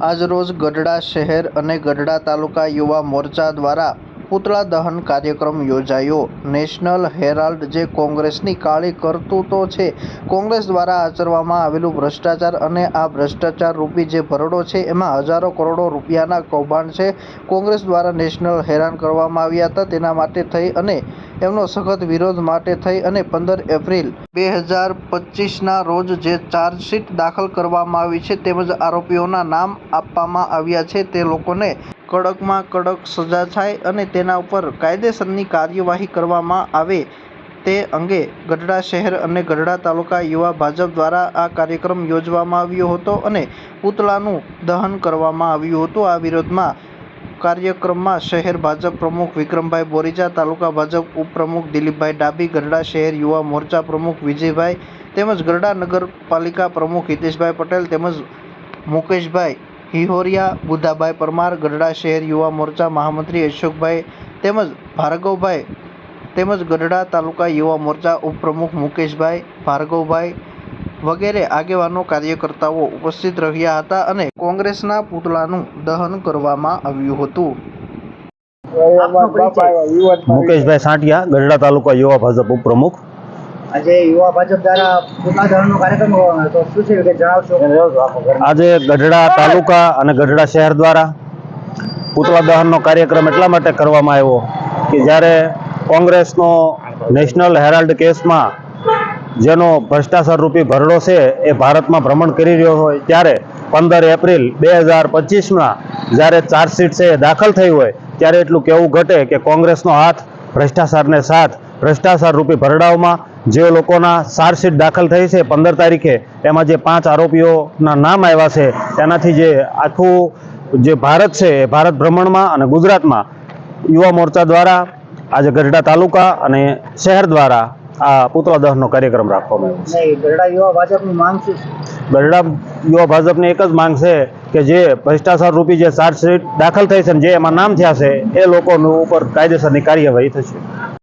આજરોજ ગઢડા શહેર અને ગઢડા તાલુકા યુવા મોરચા દ્વારા પૂતળા દહન કાર્યક્રમ યોજાયો. નેશનલ હેરાલ્ડ જે કોંગ્રેસની કાળી કરતૂતો છે, કોંગ્રેસ દ્વારા આચરવામાં આવેલું ભ્રષ્ટાચાર અને આ ભ્રષ્ટાચાર રૂપી જે ભરડો છે, એમાં હજારો કરોડો રૂપિયાના કૌભાંડ છે. કોંગ્રેસ દ્વારા નેશનલ હેરાન કરવામાં આવ્યા હતા, તેના માટે થઈ અને એમનો સખત વિરોધ માટે થઈ અને પંદર એપ્રિલ બે હજાર પચીસના રોજ જે ચાર્જશીટ દાખલ કરવામાં આવી છે, તેમજ આરોપીઓના નામ આપવામાં આવ્યા છે, તે લોકોને કડકમાં કડક સજા થાય અને તેના ઉપર કાયદેસરની કાર્યવાહી કરવામાં આવે તે અંગે ગઢડા શહેર અને ગઢડા તાલુકા યુવા ભાજપ દ્વારા આ કાર્યક્રમ યોજવામાં આવ્યો હતો અને પૂતળાનું દહન કરવામાં આવ્યું હતું. આ વિરોધમાં કાર્યક્રમમાં શહેર ભાજપ પ્રમુખ વિક્રમભાઈ બોરીજા, તાલુકા ભાજપ ઉપપ્રમુખ દિલીપભાઈ ડાભી, ગઢડા શહેર યુવા મોરચા પ્રમુખ વિજયભાઈ તેમજ ગઢડા નગરપાલિકા પ્રમુખ હિતેશભાઈ પટેલ તેમજ મુકેશભાઈ હિહોરિયા બુધાભાઈ પરમાર ગઢડા શહેર યુવા મોરચા મહામંત્રી અશોકભાઈ તેમજ ભાર્ગવભાઈ તેમજ ગઢડા તાલુકા યુવા મોરચા ઉપપ્રમુખ મુકેશભાઈ ભાર્ગવભાઈ વગેરે આગેવાનો કાર્યકર્તાઓ ઉપસ્થિત રહ્યા હતા અને કોંગ્રેસના પુતળાનું દહન કરવામાં આવ્યું હતું. મુકેશભાઈ સાંટિયા ગઢડા તાલુકા યુવા ભાજપ ઉપપ્રમુખ. આજે યુવા ભાજપ દ્વારા પૂતળા કાર્યક્રમ કરવામાં તો શું છે? કે જણાવશો? આજે ગઢડા તાલુકા અને ગઢડા શહેર દ્વારા પુતળા દહનનો કાર્યક્રમ એટલા માટે કરવામાં આવ્યો કે જ્યારે કોંગ્રેસનો નેશનલ હેરાલ્ડ કેસમાં જેનો ભ્રષ્ટાચાર રૂપી ભરડો છે એ ભારતમાં ભ્રમણ કરી રહ્યો હોય ત્યારે પંદર એપ્રિલ બે હજાર પચીસમાં જ્યારે ચાર્જશીટ છે એ દાખલ થઈ હોય ત્યારે એટલું કેવું ઘટે કે કોંગ્રેસનો હાથ ભ્રષ્ટાચારને સાથ ભ્રષ્ટાચાર રૂપી ભરડાઓમાં જે લોકોના ચાર્જશીટ દાખલ થઈ છે પંદર તારીખે એમાં જે પાંચ આરોપીઓના નામ આવ્યા છે તેનાથી જે આખું જે ભારત છે એ ભારત ભ્રમણમાં અને ગુજરાતમાં યુવા મોરચા દ્વારા આજે ગઢડા તાલુકા અને શહેર દ્વારા આ પુતળા દહનનો કાર્યક્રમ રાખવામાં આવ્યો છે. ગઢડા યુવા ભાજપની માંગ શું છે? ગઢડા યુવા ભાજપની એક જ માંગ છે કે જે ભ્રષ્ટાચાર રૂપી જે ચાર્જશીટ દાખલ થઈ છે જે એમાં નામ થયા છે એ લોકોનું ઉપર કાયદેસરની કાર્યવાહી થશે.